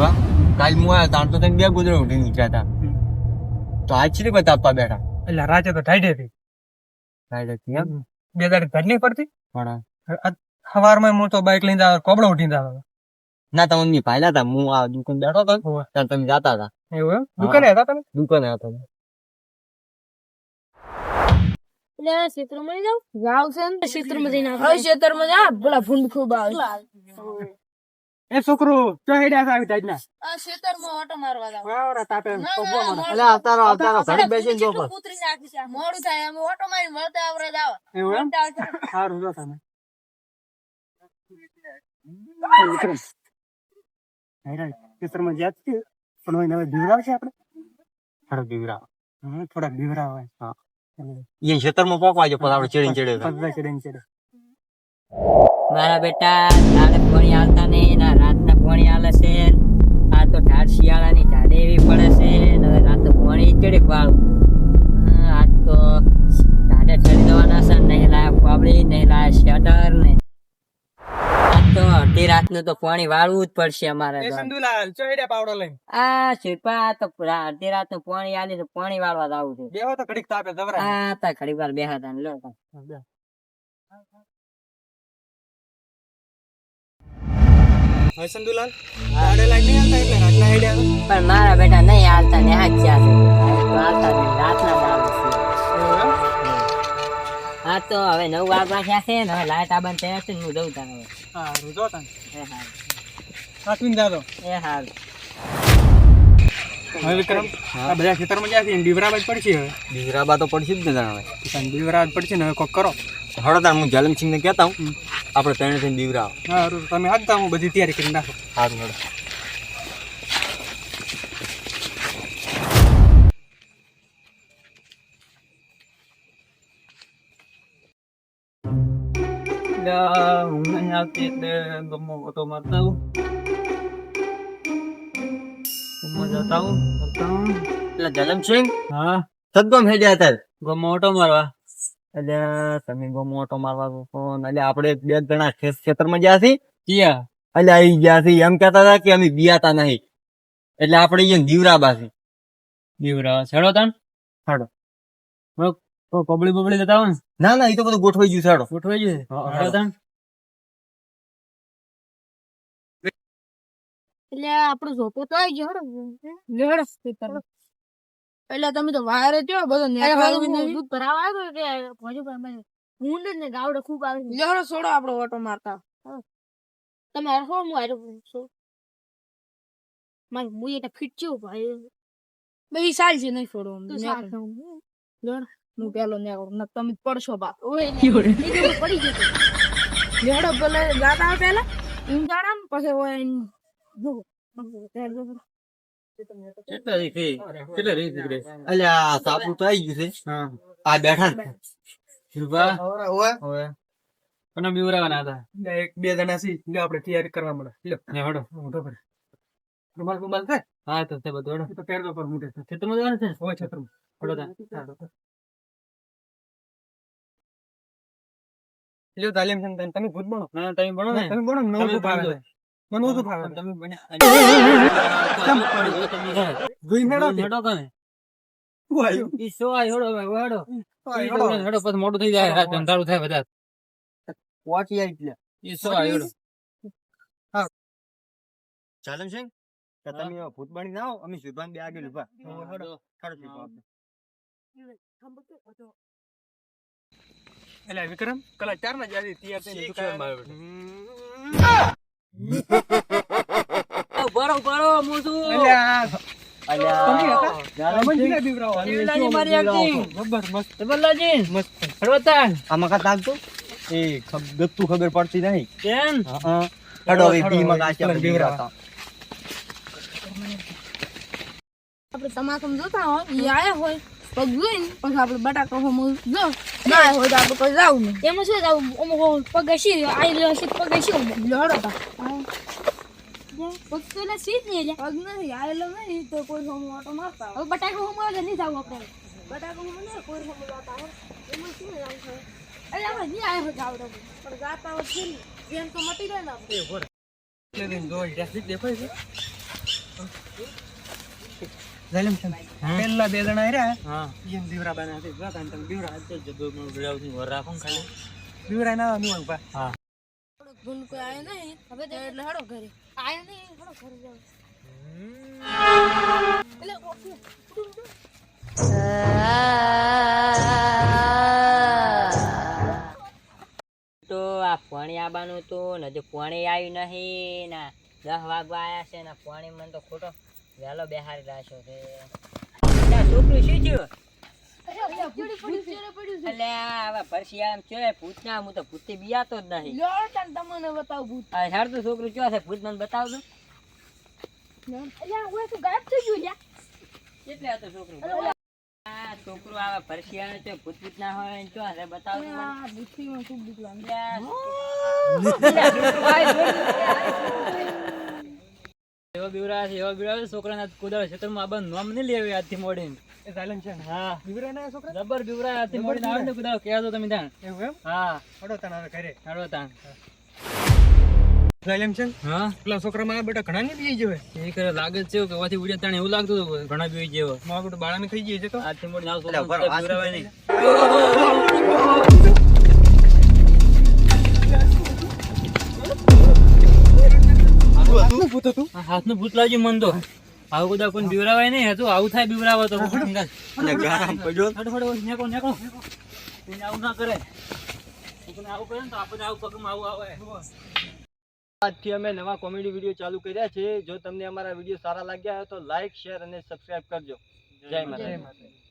વાહ કાલ હું આવ્યો તાણ તો તને બે ગુજરો ઉઠી નીકળ્યા હતા તો આજ છે કોઈ તાપવા બેઠા. એટલે રાતે તો ઢાઈ હતી સાઈડ હતી એમ? બે દાડે ઘર નહીં પડતી પણ સવારમાં હું તો બાઇક લઈને આવે કોબળો ઉઠીને આવે ના તમે ની પાયલા હતા. હું આ દુકાન બેઠો હતો ત્યાં તમે જતા હતા. એવું એમ? દુકાને હતા તમે? દુકાને હતા એટલે ક્ષેત્રમાં જાવ જાવ છે ને ક્ષેત્રમાં જઈને હવે ક્ષેત્રમાં જા પેલા ફૂંડ ખૂબ આવે. એ છોકરો તો હેડ્યા આવી ટાઈટના આ ક્ષેત્રમાં ઓટો મારવા જાવ વાવરા તાપે મને. મોડું. એટલે આવતારો આવતારો ઘરે બેસીને જો પર કૂતરી નાખી છે મોડું થાય. અમે ઓટો મારી મળતા આવરે જાવ એવું એમ? આવશે. સારું જો તમે. વિક્રમ હેરાન. ખેતરમાં જાત છે પણ હોય ને હવે બીવરાવ છે આપણે? થોડો બીવરા હા થોડાક બીવરાવ હોય હા. એ ખેતરમાં પોકવા જો પણ આપણે ચડીને ચેડે પગલા ચડે ને ચડે. મારા બેટા દાડે પાણી હાલતા નહીં ના રાતના પાણી હાલે છે. આ તો ઢાળ શિયાળાની ઢાળે એવી પડે છે હવે રાતે પાણી ચડે વાળું આજ તો ઢાળે ચડી દેવાના છે નહીં લાયા પાબડી નહીં લાયા શટર ને. તો અડધી રાતનું તો પાણી વાળવું જ પડશે અમારે સંદુલાલ પાવડો લઈને? આ શિલ્પા તો અડધી રાતનું પાણી આલી તો પાણી વાળવા જવું છે. બેહો તો ઘડીક તાપે જવરા આ તા ઘડી વાર બેહા તા લો હવે સંદુલાલ ગાડે લાઈટ નહીં આવતા એટલે રાતના હેડ્યા પણ મારા બેટા નહીં હાલતા ને હાથ છે. તો હાલતા જ રાતના નામ છે. હા તો હવે નવ વાગવા થયા છે ને હવે લાઈટ આ બંધ થયા છે હું જઉં તાને હવે. સારું જો તને. એ હા. સાચવીને જાજો એ હાલ હવે વિક્રમ આ બધા ખેતરમાં જ્યાં છે બીવરાવ પડશે હવે. બીવરાબા તો પડશે જ ને હવે. તને પડશે ને હવે કોક કરો. હળો તાણ હું જલમસિંહ ને કહેતા હું. આપણે ત્રણે થઈને બીવરાવ સારું તમે હાથતા હું બધી તૈયારી કરી નાખો. સારું હળો હું નહીં આવતી એટલે ગમો ઓટો મારતા હું હું જતા હું એટલે જલમસિંહ હા. સદગમ હેડ્યા હતા. ગમો ઓટો મારવા. એટલે તમે ગમો મોટો મારવા ફોન અલ્યા આપણે બે જણા ખેતરમાં ગયા છી. ક્યાં? અલ્યા આવી ગયા છી. એમ કહેતા હતા કે અમે બિયાતા નહીં. એટલે આપણે અહીંયા દીવરાબા છી. દીવરા છેડો તાન? છેડો. તો પબળી બબડી જતા હોય ના? ના એ તો બધું ગોઠવાઈ ગયું છેડો. ગોઠવાઈ ગયું? છેડો તણ એટલે આપણો ઝોપો તો આવી ગયો હેડો લેડો ક્ષેત્રમાં. એટલે તમે તો વાયરે જો બધો દૂધ ભરાવા આવ્યો કે ભોજુ ઊંડ ને ગાવડે ખૂબ આવે લેડો છોડો આપણો ઓટો મારતા. તમે હરખો હું હારે છો. મારી એટલે ફિટ છું ભાઈ. બે સાલ છે નહીં છોડો લેડો હું પેલો ને ને તમે પડશો બા ઓય પડી જતો લેડો પેલા ગાતા આવે પેલા ને પછી ઓય એટલે સાપુ તો આવી ગયું છે. આ બેઠા શિલ્પા? હવે. બીવરાવાના હતા? એક બે જણા સી લ્યો આપણે તૈયારી કરવા મળે. ને હડો. મોટો પર. રૂમાલ રૂમાલ છે? હા તો તે બધું હડો. તો પહેરતો પર મોટે ખેતરમાં જવાનું છે? હોય ખેતરમાં હડો તા. લ્યો તાલીમ છે તમે ભૂત બનો. ના તમે બનો ને. તમે બનો ને નવું ભાવે મને ઓછું ભાવે તમે બન્યા જોઈ હેડો હેડો તમે? ઈ સો આય હેડો ભાઈ હેડો? હેડો પછી મોટું થઈ જાય અંધારું થાય બધા. પહોંચી આવી એટલે ઈ સો આય હેડો? જલમસિંહ કે તમે એવા ભૂત બની ના આવો અમે સુભાન બે આગળ ઊભા. એટલે વિક્રમ કલા ચાર ના જાદી તૈયાર થઈને દુકાનમાં બરો એ ખબ- ગત્તું ખબર પડતી નહીં. કેમ? આપડે તમાકુ જોતા હોય આયા હોય. પગ જોઈને પછી આપડે બટાકા જો. ના હોય તો આપણે કોઈ જાવું નહીં. એમાં શું જાવું? અમુક પગ હસી આઈ લે હસી પગ હસી લડો તા. પગ તો એટલે સીધ નહીં પગ નથી આવેલો નહીં તો કોઈ હોમ ઓટો મારતા હવે બટાકા હોમ આવે નહીં જાવું આપણે. બટાકા હોમ નહીં કોઈ હોમ હોય. એમાં શું જાવું છે? એટલે આપણે નહીં આવ્યો હોય જાવ પણ જાતા હોય છે જેમ તો મટી જાય ને આપણે. એટલે જોઈ દેખાય છે? ઝાલિમ છે. પેલા બે જણા રહ્યા. હા. એમ બીવરા બાના હતી. જા તાન તમે બીવરા આ તો જબરમાં વર રાખો ને ખાલી. ના નું ઊભા ભૂલ કોઈ આયો નહીં હવે તો એટલે હડો ઘરે આયો નહીં હડો ઘરે જાવ એટલે તો આ પાણી આવવાનું હતું ને હજુ પાણી આવ્યું નહીં ને દસ વાગવા આવ્યા છે ને પાણી મને તો ખોટો વહેલો બેહારી રાખ્યો છે. છોકરું શું થયું? પડ્યું પડ્યું પડ્યું એટલે હવે પરશિયામ છે ભૂત ના હું તો ભૂતથી બિયાતો જ નહીં. લ્યો તાન તમને બતાવું ભૂત. આ હેડતું છોકરું ક્યાં છે? ભૂત મને બતાવજો. અલ્યા ઓય તું ગાયબ થઈ ગયો લ્યા. કેટલે હતો છોકરું. આ આવે પરશિયાનો છે ભૂત ભૂત ના હોય ને ક્યાં છે ખૂબ બીક લાગે? એવા બીવરા છે એવા બીવરા છોકરાના કુદાળ ક્ષેત્રમાં આ બંધ નામ નહીં લેવી આજથી મોડીને. એ ઝાલિમ છે હા. બીવરા ના છોકરા? જબર બીવરા આજથી મોડીને આવે ને કુદાળ કહેજો તમે ત્યાં. એવું એમ? હા. હડો તાણ હવે ઘરે. હાડો તાણ. ઝાલિમ છે હા. પેલા છોકરા મારા બેટા ઘણા નહીં બી જવે એ કરે લાગે છે કે વાથી ઉડ્યા તાણે એવું લાગતું હતું ઘણા બીવી જેવો મારા બેટા બાળાને ખાઈ જઈએ છે તો? આજથી મોડીને નહીં. શું તું? હાથનું ભૂત લાગ્યું મન તો. આવું બધા કોઈ બીવરાવાય નહીં હતું આવું થાય બીવરાવો તો. નેકો નેકો. આવું ના કરે. આવું કરે ને તો આપણને આવું પગમાં આવું આવે. આજથી અમે નવા કોમેડી વીડિયો ચાલુ કર્યા છે. જો તમને અમારા વીડિયો સારા લાગ્યા હોય તો લાઈક શેર અને સબસ્ક્રાઇબ કરજો. જય માતા